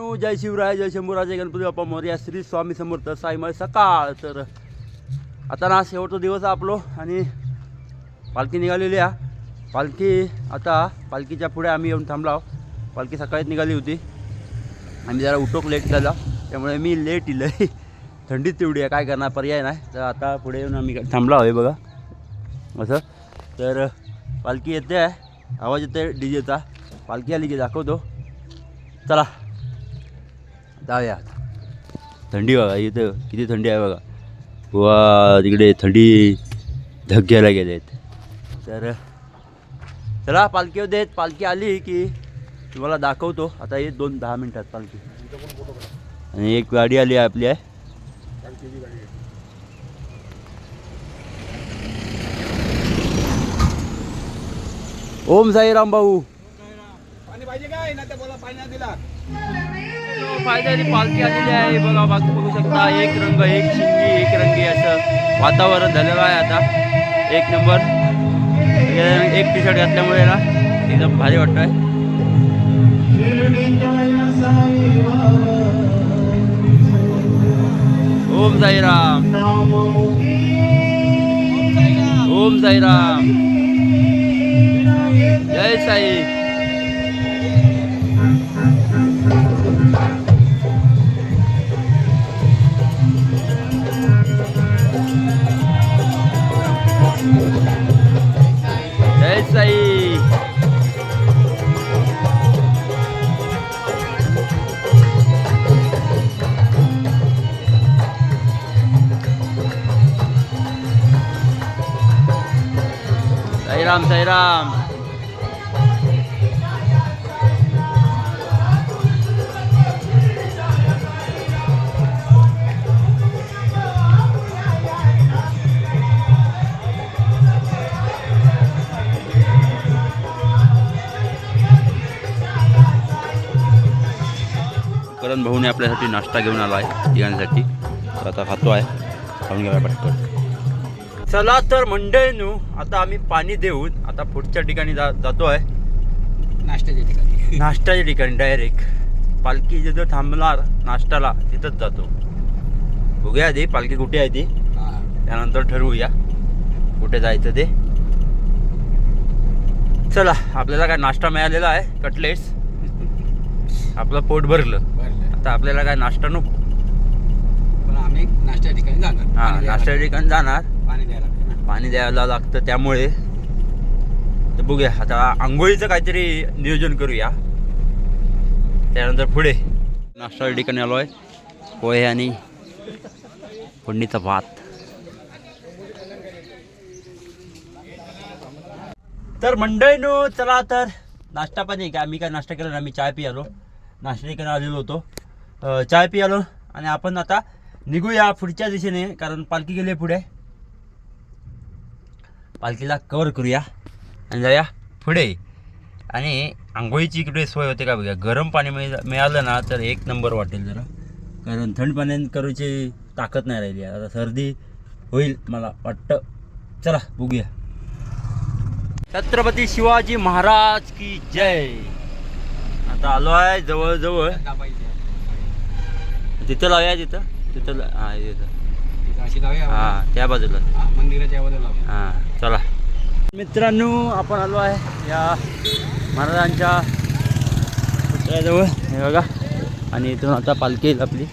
मित्रांनो जय शिवराय जय शंभूराजे गणपती बाप्पा मोर्या श्री स्वामी समर्थ साईमय सकाळ. तर आता ना शेवटचा दिवस आहे आपलो आणि पालखी निघालेली आहे. पालखी आता पालखीच्या पुढे आम्ही येऊन थांबलो पालखी सकाळीच निघाली होती. आम्ही जरा उठोक लेट झाला. त्यामुळे मी लेट इलं. थंडीच तेवढी आहे काय करणार पर्याय नाही. तर आता पुढे येऊन आम्ही थांबलो आहे बघा. असं. तर पालखी येते आहे. आवाज येते डी जेचा पालखी आली की दाखवतो. चला. जाऊया थंडी बघा इथं किती थंडी आहे बघा. वा तिकडे थंडी धग्ग्याला गेले आहेत तर चला पालखी देत पालखी आली की तुम्हाला दाखवतो. आता ये दोन दहा मिनटात पालखी. आणि एक गाडी आली आहे आपली आहे. ओम साईराम भाऊ. पाणी पाहिजे काय? ना बोला पाणी दिला. फायद्याने पालखी आलेली आहे. बघा बाकी बघू शकता एक रंग एक शिंगी एक रंगी असं वातावरण झालेलं आहे आता. एक नंबर. एक टी शर्ट घातल्यामुळे ना एकदम भारी वाटतंय. ओम साईराम. ओम साईराम. जय साई. साईराम साईराम करण भाऊने आपल्यासाठी नाश्ता घेऊन आला आहे तिघांसाठी. तर आता खातो आहे. खाऊन घ्यावा पटकन. चला तर मंडळीनू आता आम्ही पाणी देऊन आता पुढच्या ठिकाणी जा जातो आहे. नाश्त्याच्या ठिकाणी. नाश्त्याच्या ठिकाणी डायरेक्ट पालखी जिथं थांबणार नाश्त्याला तिथंच जातो. बघूया आधी पालखी कुठे आहे ती? त्यानंतर ठरवूया. कुठे जायचं ते? चला आपल्याला काय नाश्ता मिळालेला आहे? कटलेट्स आपलं पोट भरलं. आता आपल्याला काय नाश्ता नको. पण आम्ही नाश्त्या ठिकाणी जाणार. हा नाश्त्याच्या ठिकाणी जाणार. पाणी द्यायला लागतं पाणी द्यायला लागतं त्यामुळे. तर बघूया आता आंघोळीचं काहीतरी नियोजन करूया. त्यानंतर पुढे. नाश्ता ठिकाणी आलो आहे पोहे आणि फोडणीचा भात. तर मंडळीनो चला तर नाश्ता पाणी काय आम्ही काय नाश्ता केला ना आम्ही चाय पियालो. नाश्ता ठिकाणी आलेलो होतो. चाय चाय पियालो आणि आपण आता निघूया पुढच्या दिशेने कारण पालखी गेली आहे पुढे. पालखीला कवर करूया. आणि जाऊया पुढे. आणि आंघोळीची इकडे सोय होते का बघा गरम पाणी मिळ- मिळालं ना तर एक नंबर वाटेल जरा. कारण थंड पाण्याने करूची ताकद नाही राहिली. आता सर्दी होईल मला वाटतं. चला बघूया. छत्रपती शिवाजी महाराज की जय. आता आलो आहे जवळ जवळ दाबायची. तिथं लावूया तिथं? तिथं हा तिथं हा त्या बाजूला हा, मंदिराच्या बाजूला. हां चला मित्रांनो आपण आलो आहे या महाराजांच्या पुतळ्याजवळ हे बघा आणि इथून आता पालखी येईल आपली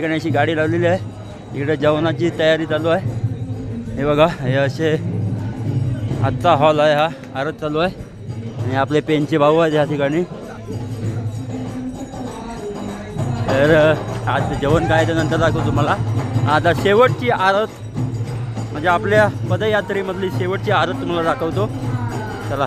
ठिकाणी अशी गाडी लावलेली आहे. इकडे जेवणाची तयारी चालू आहे. हे बघा हे असे आजचा हॉल आहे हा. आरत चालू आहे. आणि आपले पेनचे भाऊ आहेत या ठिकाणी. तर आज जेवण काय ते नंतर दाखवू तुम्हाला. आता शेवटची आरत म्हणजे आपल्या पदयात्रेमधली शेवटची आरत तुम्हाला दाखवतो. चला.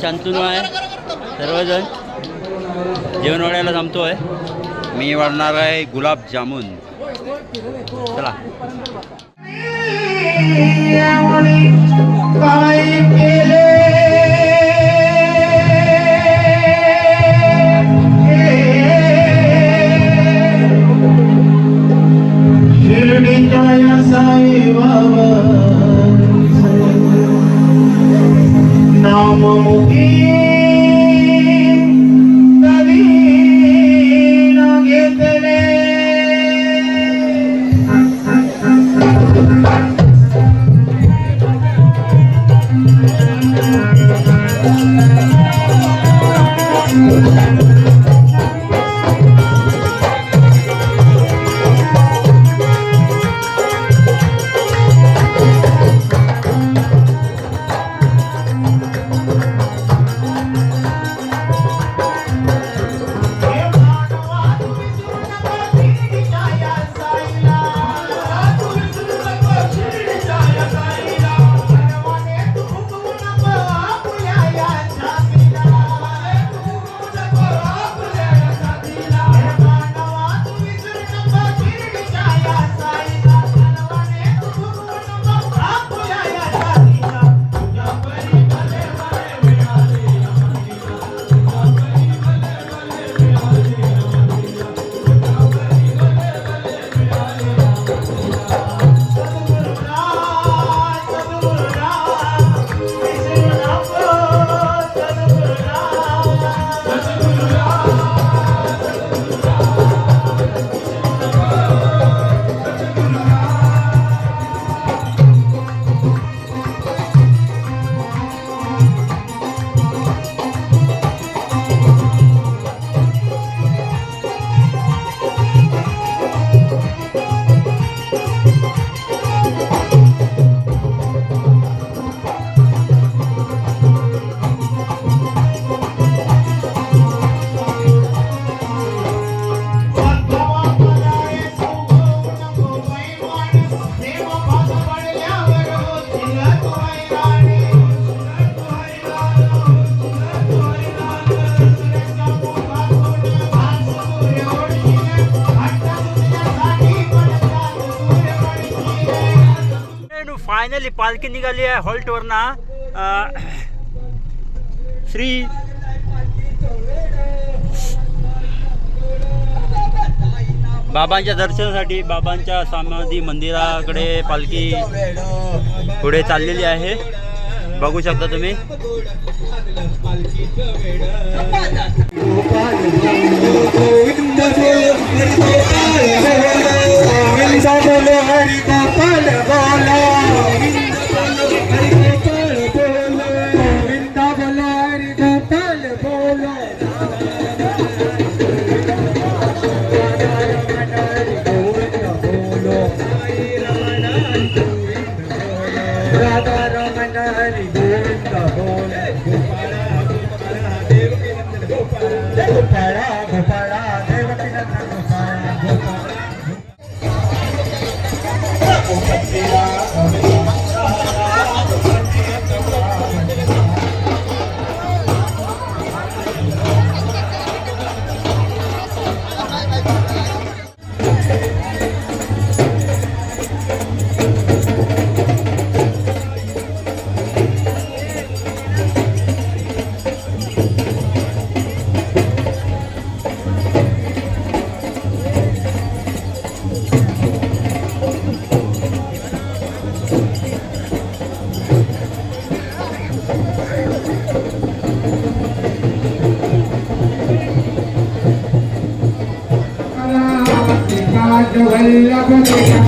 शांतनू आहे. सर्वजण जेवण वाढायला जमतो आहे मी वाढणार आहे गुलाबजामुन चला. शिर्डीच्या साई बाबा mamamuhin फायनली निघाली आहे हॉल्टवर ना श्री बाबांच्या दर्शनासाठी बाबांच्या समाधी मंदिराकडे पालखी पुढे चाललेली आहे. बघू शकता तुम्ही. गोविंद 嗯。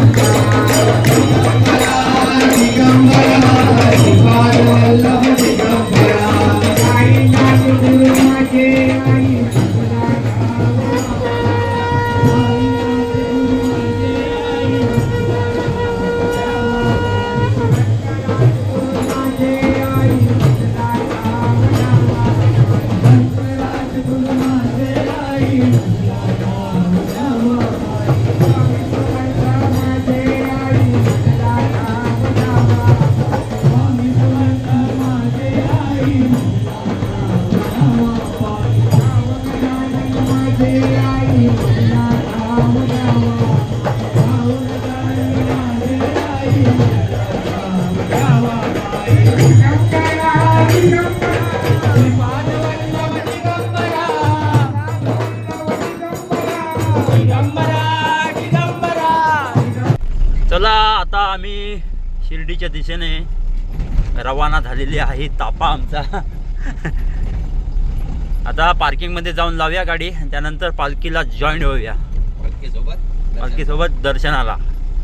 शिर्डीच्या दिशेने रवाना झालेली आहे तापा आमचा. आता पार्किंगमध्ये जाऊन लावूया गाडी त्यानंतर पालखीला जॉईन होऊया. पालखीसोबत पालखीसोबत दर्शनाला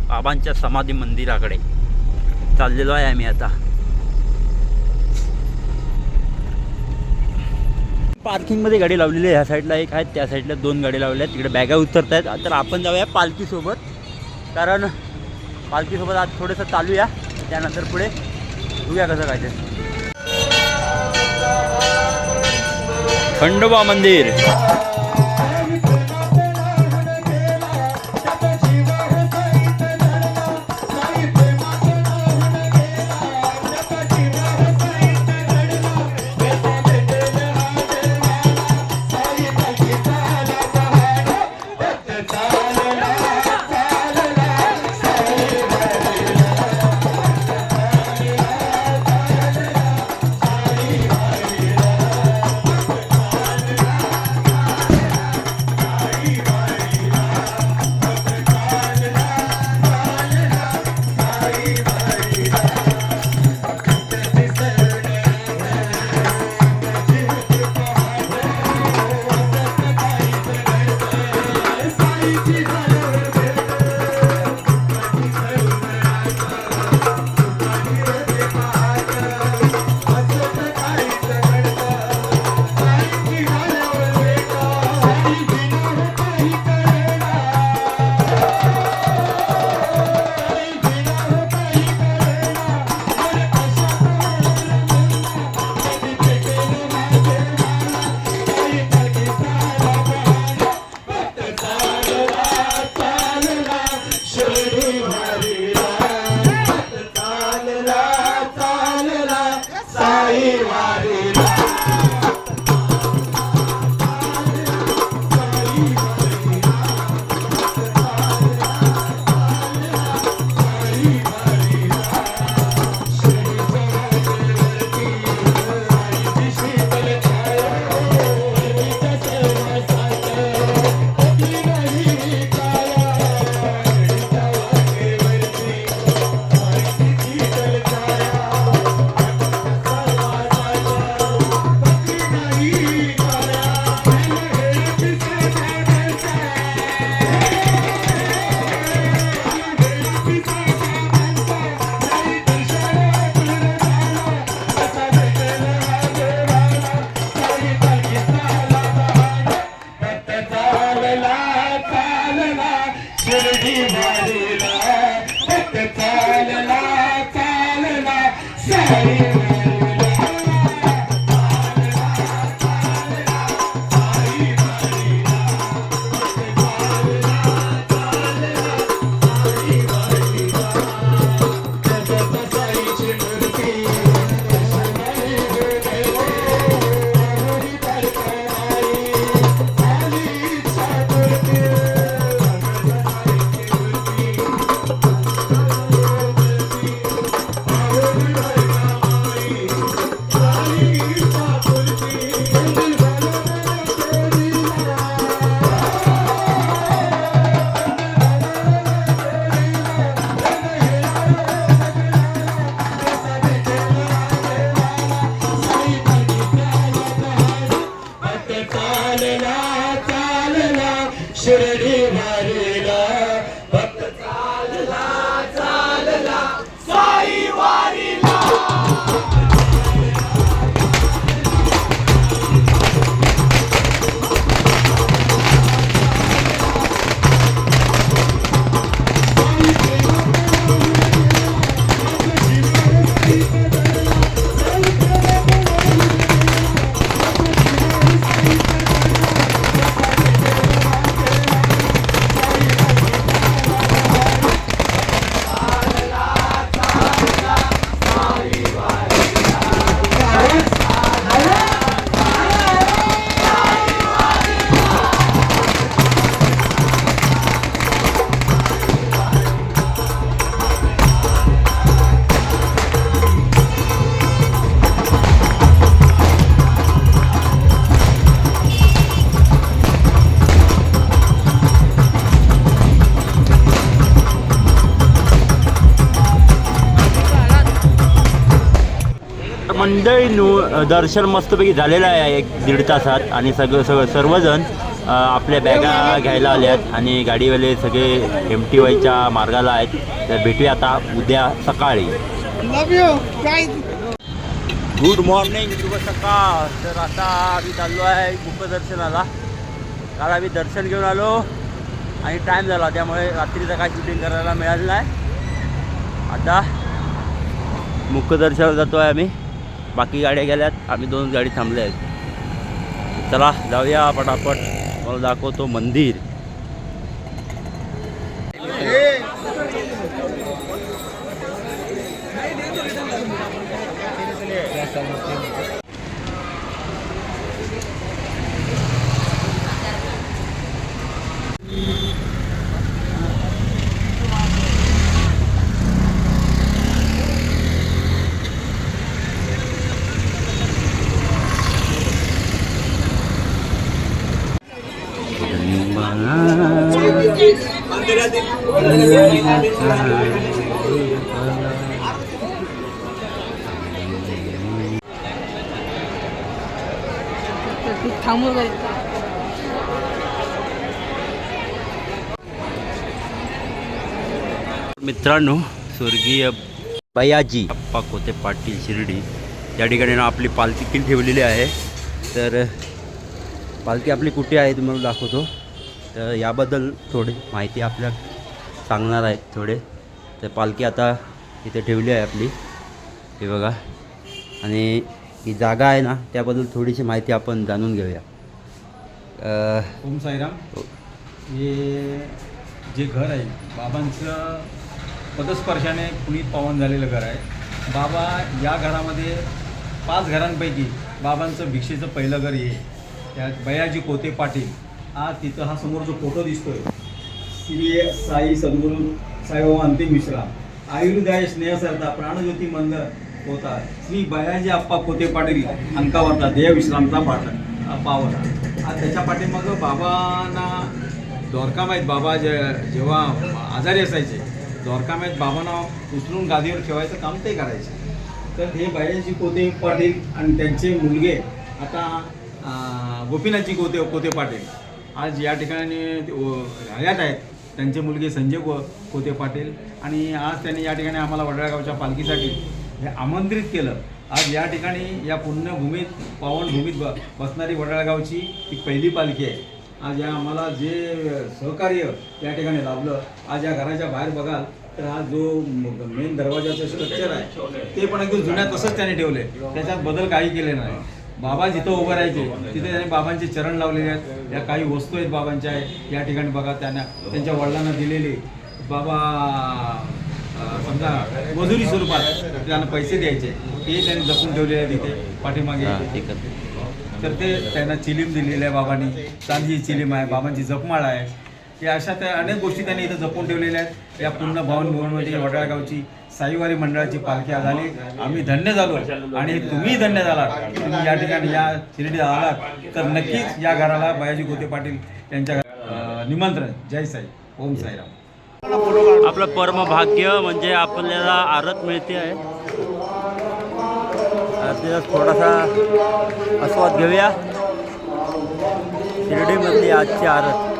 बाबांच्या समाधी मंदिराकडे. चाललेलो आहे आम्ही आता. पार्किंगमध्ये गाडी लावलेली आहे ह्या साईडला एक आहे त्या साईडला दोन गाडी लावल्या आहेत. तिकडे बॅगा उतरत आहेत. तर आपण जाऊया पालखीसोबत. कारण पालखीसोबत आज थोडंसं चालूया. त्यानंतर पुढे बघूया कसं काय ते. खंडोबा मंदिर. चालला चालला सारी दर्शन मस्तपैकी झालेलं आहे एक दीड तासात आणि सगळं सगळं सर्वजण आपल्या बॅगा घ्यायला आल्यात आणि गाडीवाले सगळे एम टी वायच्या मार्गाला आहेत. तर भेटूया आता उद्या सकाळी. गुड मॉर्निंग शुभ सकाळ. तर आता आम्ही चाललो आहे मुखदर्शनाला काल आम्ही दर्शन घेऊन आलो आणि टाईम झाला. त्यामुळे रात्रीचं काय शूटिंग करायला मिळालं नाही. आता मुखदर्शनाला जातो आहे आम्ही. बाकी गाड्या गेल्यात. आम्ही दोन गाडी थांबल्या आहेत. चला जाऊया पटापट. मला दाखवतो मंदिर. मित्रांनो स्वर्गीय बयाजी अप्पा कोते पाटील शिर्डी या ठिकाणी ना आपली पालखी किल ठेवलेली आहे. तर पालखी आपली कुठे आहे तुम्हाला दाखवतो. तर याबद्दल थोडी माहिती आपल्या सांगणार आहेत थोडे. तर पालखी आता इथे ठेवली आहे आपली. हे बघा. आणि ही जागा आहे ना त्याबद्दल थोडीशी माहिती आपण जाणून घेऊया. ओम साईराम. हे जे घर आहे बाबांचं पदस्पर्शाने पुनीत पावन झालेलं घर आहे. बाबा या घरामध्ये पाच घरांपैकी बाबांचं भिक्षेचं पहिलं घर हे त्यात बयाजी कोते पाटील. हा तिथं हा समोर जो फोटो दिसतोय. श्री साई सद्गुरू साईबाबा अंतिम विश्राम आयुर्दाय स्नेहसरता प्राणज्योती मंदर होता. श्री बयाजी आप्पा कोते पाटील अंकावरता देह विश्रामचा पाठ पावला. आज त्याच्या पाठीमागं बाबांना द्वारकामाईत बाबा जे जेव्हा आजारी असायचे द्वारकामाईत बाबांना उचलून गादीवर ठेवायचं काम ते करायचे तर हे बयाजी कोते पाटील आणि त्यांचे मुलगे आता गोपीनाथजी कोते कोते पाटील आज या ठिकाणी हयात आहेत त्यांचे मुलगे संजय को कोते पाटील आणि आज त्यांनी या ठिकाणी आम्हाला वडळगावच्या पालखीसाठी हे आमंत्रित केलं आज या ठिकाणी या पुण्यभूमीत पावनभूमीत ब बसणारी वडळगावची ही पहिली पालखी आहे आज या आम्हाला जे सहकार्य या ठिकाणी लाभलं आज या घराच्या बाहेर बघाल तर हा जो मेन दरवाजाचं स्ट्रक्चर आहे ते पण अगदी जुन्या तसंच त्याने ठेवले त्याच्यात बदल काही केले नाही. बाबा जिथं उभं राहायचे तिथे त्याने बाबांचे चरण लावलेले आहेत. या काही वस्तू आहेत बाबांच्या या ठिकाणी बघा त्यांना त्यांच्या वडिलांना दिलेली. बाबा समजा मजुरी स्वरूपात त्यांना पैसे द्यायचे ते त्यांनी जपून ठेवलेले आहे तिथे पाठीमागे. तर ते त्यांना चिलीम दिलेली आहे बाबांनी. चांदीची चिलीम आहे बाबांची जपमाळ आहे. या अशा त्या अनेक गोष्टी त्यांनी इथं जपून ठेवलेल्या आहेत. या पूर्ण भवन भवनमध्ये वडाळगावची साईवारी मंडळाची पालखी आज आली. आम्ही धन्य झालो आणि तुम्ही धन्य झालात. तुम्ही या ठिकाणी या शिर्डीत आलात तर नक्कीच या घराला बायाजी गोते पाटील यांच्या निमंत्रण. जय साई. ओम साईराम. आपलं परम भाग्य म्हणजे आपल्याला आरत मिळते आहे. त्याचा थोडासा आस्वाद घेऊया. शिर्डीमधली आजची आरत.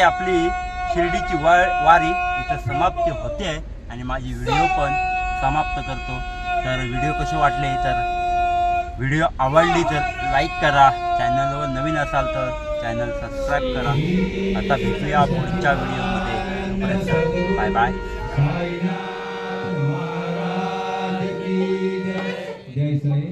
अशा आपली शिर्डीची वा वारी. इथं समाप्ती होते. आणि माझी व्हिडिओ पण समाप्त करतो. तर व्हिडिओ कसे वाटले? तर व्हिडिओ आवडली तर लाईक करा. चॅनलवर नवीन असाल तर चॅनल सबस्क्राईब करा. आता भेटूया पुढच्या व्हिडिओमध्ये. Bye bye. जय साई.